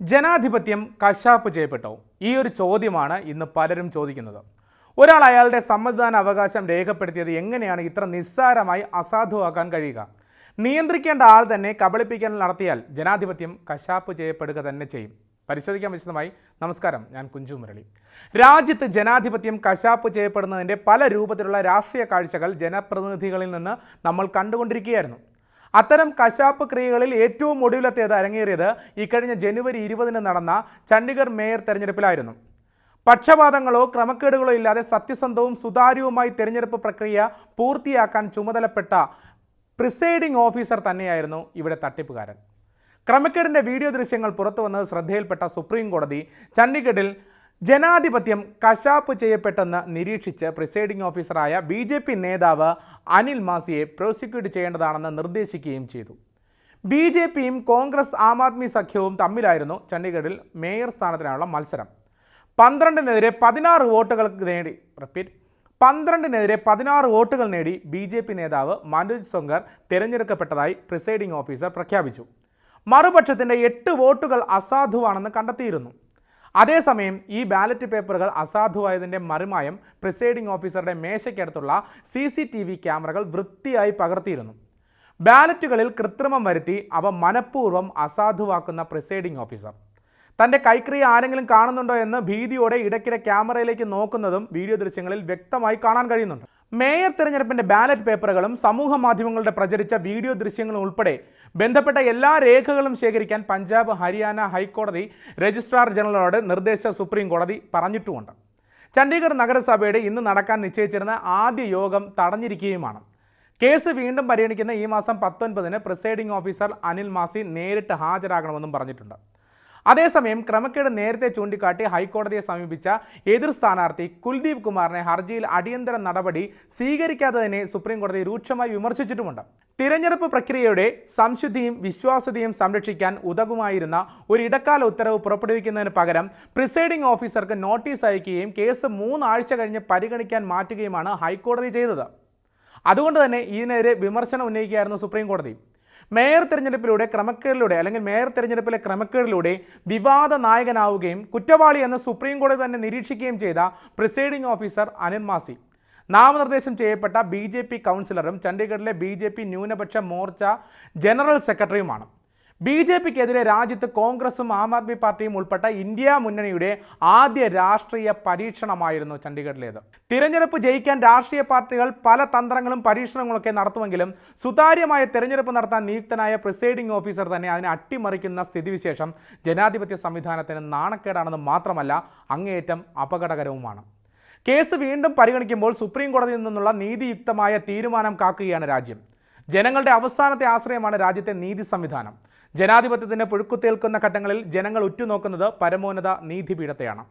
ജനാധിപത്യം കശാപ്പ് ചെയ്യപ്പെട്ടോ? ഈ ഒരു ചോദ്യമാണ് ഇന്ന് പലരും ചോദിക്കുന്നത്. ഒരാൾ അയാളുടെ സമ്മതിദാന അവകാശം രേഖപ്പെടുത്തിയത് എങ്ങനെയാണ് ഇത്ര നിസ്സാരമായി അസാധുവാക്കാൻ കഴിയുക? നിയന്ത്രിക്കേണ്ട ആൾ തന്നെ കബളിപ്പിക്കൽ നടത്തിയാൽ ജനാധിപത്യം കശാപ്പ് ചെയ്യപ്പെടുക തന്നെ ചെയ്യും. പരിശോധിക്കാൻ വിശദമായി. നമസ്കാരം ഞാൻ കുഞ്ചു മുരളി. രാജ്യത്ത് ജനാധിപത്യം കശാപ്പ് ചെയ്യപ്പെടുന്നതിന്റെ പല രൂപത്തിലുള്ള രാഷ്ട്രീയ കാഴ്ചകൾ ജനപ്രതിനിധികളിൽ നിന്ന് നമ്മൾ കണ്ടുകൊണ്ടിരിക്കുകയായിരുന്നു. അത്തരം കശാപ്പ് ക്രിയകളിൽ ഏറ്റവും ഒടുവിലത്തേത് അരങ്ങേറിയത് ഇക്കഴിഞ്ഞ ജനുവരി ഇരുപതിന് നടന്ന ചണ്ഡീഗഡ് മേയർ തെരഞ്ഞെടുപ്പിലായിരുന്നു. പക്ഷപാതങ്ങളോ ക്രമക്കേടുകളോ ഇല്ലാതെ സത്യസന്ധവും സുതാര്യവുമായി തെരഞ്ഞെടുപ്പ് പ്രക്രിയ പൂർത്തിയാക്കാൻ ചുമതലപ്പെട്ട പ്രിസൈഡിംഗ് ഓഫീസർ തന്നെയായിരുന്നു ഇവിടെ തട്ടിപ്പുകാരൻ. ക്രമക്കേടിന്റെ വീഡിയോ ദൃശ്യങ്ങൾ പുറത്തു വന്നത് ശ്രദ്ധയിൽപ്പെട്ട സുപ്രീം കോടതി ചണ്ഡീഗഡിൽ ജനാധിപത്യം കശാപ്പ് ചെയ്യപ്പെട്ടെന്ന് നിരീക്ഷിച്ച് പ്രിസൈഡിംഗ് ഓഫീസറായ ബി ജെ പി നേതാവ് അനിൽ മാസിയെ പ്രോസിക്യൂട്ട് ചെയ്യേണ്ടതാണെന്ന് നിർദ്ദേശിക്കുകയും ചെയ്തു. ബി ജെ പിയും കോൺഗ്രസ് ആം ആദ്മി സഖ്യവും തമ്മിലായിരുന്നു ചണ്ഡീഗഡിൽ മേയർ സ്ഥാനത്തിനായുള്ള മത്സരം. പന്ത്രണ്ടിനെതിരെ പതിനാറ് വോട്ടുകൾ നേടി റിപ്പീറ്റ് പന്ത്രണ്ടിനെതിരെ പതിനാറ് വോട്ടുകൾ നേടി ബി ജെ പി നേതാവ് മനോജ് സൊങ്കർ തിരഞ്ഞെടുക്കപ്പെട്ടതായി പ്രിസൈഡിംഗ് ഓഫീസർ പ്രഖ്യാപിച്ചു. മറുപക്ഷത്തിന്റെ എട്ട് വോട്ടുകൾ അസാധുവാണെന്ന് കണ്ടെത്തിയിരുന്നു. അതേസമയം ഈ ബാലറ്റ് പേപ്പറുകൾ അസാധുവായതിന്റെ മറുമായം പ്രിസൈഡിംഗ് ഓഫീസറുടെ മേശയ്ക്കടുത്തുള്ള സി സി ടി വി ക്യാമറകൾ വൃത്തിയായി പകർത്തിയിരുന്നു. ബാലറ്റുകളിൽ കൃത്രിമം വരുത്തി അവ മനഃപൂർവം അസാധുവാക്കുന്ന പ്രിസൈഡിംഗ് ഓഫീസർ. തന്റെ കൈക്രിയ ആരെങ്കിലും കാണുന്നുണ്ടോ എന്ന് ഭീതിയോടെ ഇടയ്ക്കിടെ ക്യാമറയിലേക്ക് നോക്കുന്നതും വീഡിയോ ദൃശ്യങ്ങളിൽ വ്യക്തമായി കാണാൻ കഴിയുന്നുണ്ട്. മേയർ തെരഞ്ഞെടുപ്പിന്റെ ബാലറ്റ് പേപ്പറുകളും സമൂഹ മാധ്യമങ്ങളുടെ പ്രചരിച്ച വീഡിയോ ദൃശ്യങ്ങളും ഉൾപ്പെടെ ബന്ധപ്പെട്ട എല്ലാ രേഖകളും ശേഖരിക്കാൻ പഞ്ചാബ് ഹരിയാന ഹൈക്കോടതി രജിസ്ട്രാർ ജനറലോട് നിർദ്ദേശ സുപ്രീം കോടതി പറഞ്ഞിട്ടുമുണ്ട്. ചണ്ഡീഗഡ് നഗരസഭയുടെ ഇന്ന് നടക്കാൻ നിശ്ചയിച്ചിരുന്ന ആദ്യ യോഗം തടഞ്ഞിരിക്കുകയുമാണ്. കേസ് വീണ്ടും പരിഗണിക്കുന്ന ഈ മാസം പത്തൊൻപതിന് പ്രിസൈഡിംഗ് ഓഫീസർ അനിൽ മാസി നേരിട്ട് ഹാജരാകണമെന്നും പറഞ്ഞിട്ടുണ്ട്. അതേസമയം ക്രമക്കേട് നേരത്തെ ചൂണ്ടിക്കാട്ടി ഹൈക്കോടതിയെ സമീപിച്ച എതിർ സ്ഥാനാർത്ഥി കുൽദീപ് കുമാറിനെ ഹർജിയിൽ അടിയന്തര നടപടി സ്വീകരിക്കാത്തതിനെ സുപ്രീംകോടതി രൂക്ഷമായി വിമർശിച്ചിട്ടുമുണ്ട്. തിരഞ്ഞെടുപ്പ് പ്രക്രിയയുടെ സംശുദ്ധിയും വിശ്വാസ്യതയും സംരക്ഷിക്കാൻ ഉതകുമായിരുന്ന ഒരു ഇടക്കാല ഉത്തരവ് പുറപ്പെടുവിക്കുന്നതിന് പകരം പ്രിസൈഡിംഗ് ഓഫീസർക്ക് നോട്ടീസ് അയക്കുകയും കേസ് മൂന്നാഴ്ച കഴിഞ്ഞ് പരിഗണിക്കാൻ മാറ്റുകയുമാണ് ഹൈക്കോടതി ചെയ്തത്. അതുകൊണ്ട് തന്നെ ഇതിനെതിരെ വിമർശനം ഉന്നയിക്കുകയായിരുന്നു സുപ്രീം കോടതി മേയർ തിരഞ്ഞെടുപ്പിലൂടെ ക്രമക്കേടിലൂടെ അല്ലെങ്കിൽ മേയർ തിരഞ്ഞെടുപ്പിലെ ക്രമക്കേടിലൂടെ വിവാദ നായകനാവുകയും കുറ്റവാളി എന്ന് സുപ്രീം കോടതി തന്നെ നിരീക്ഷിക്കുകയും ചെയ്ത പ്രിസൈഡിംഗ് ഓഫീസർ അനിൽ മാസി. നാമനിർദ്ദേശം ചെയ്യപ്പെട്ട ബി ജെ പി കൗൺസിലറും ചണ്ഡീഗഡിലെ ബി ജെ പി ന്യൂനപക്ഷ മോർച്ച ജനറൽ സെക്രട്ടറിയുമാണ്. ബി ജെ പിക്കെതിരെ രാജ്യത്ത് കോൺഗ്രസും ആം ആദ്മി പാർട്ടിയും ഉൾപ്പെട്ട ഇന്ത്യ മുന്നണിയുടെ ആദ്യ രാഷ്ട്രീയ പരീക്ഷണമായിരുന്നു ചണ്ഡീഗഡിലേത്. തിരഞ്ഞെടുപ്പ് ജയിക്കാൻ രാഷ്ട്രീയ പാർട്ടികൾ പല തന്ത്രങ്ങളും പരീക്ഷണങ്ങളൊക്കെ നടത്തുമെങ്കിലും സുതാര്യമായ തിരഞ്ഞെടുപ്പ് നടത്താൻ നിയുക്തനായ പ്രിസൈഡിംഗ് ഓഫീസർ തന്നെ അതിനെ അട്ടിമറിക്കുന്ന സ്ഥിതിവിശേഷം ജനാധിപത്യ സംവിധാനത്തിന് നാണക്കേടാണെന്ന് മാത്രമല്ല അങ്ങേയറ്റം അപകടകരവുമാണ്. കേസ് വീണ്ടും പരിഗണിക്കുമ്പോൾ സുപ്രീം കോടതിയിൽ നിന്നുള്ള നീതിയുക്തമായ തീരുമാനം കാക്കുകയാണ് രാജ്യം. ജനങ്ങളുടെ അവസാനത്തെ ആശ്രയമാണ് രാജ്യത്തെ നീതി സംവിധാനം. ജനാധിപത്യത്തിന് പുഴുക്കുത്തേൽക്കുന്ന ഘട്ടങ്ങളിൽ ജനങ്ങൾ ഉറ്റുനോക്കുന്നത് പരമോന്നത നീതിപീഠത്തെയാണ്.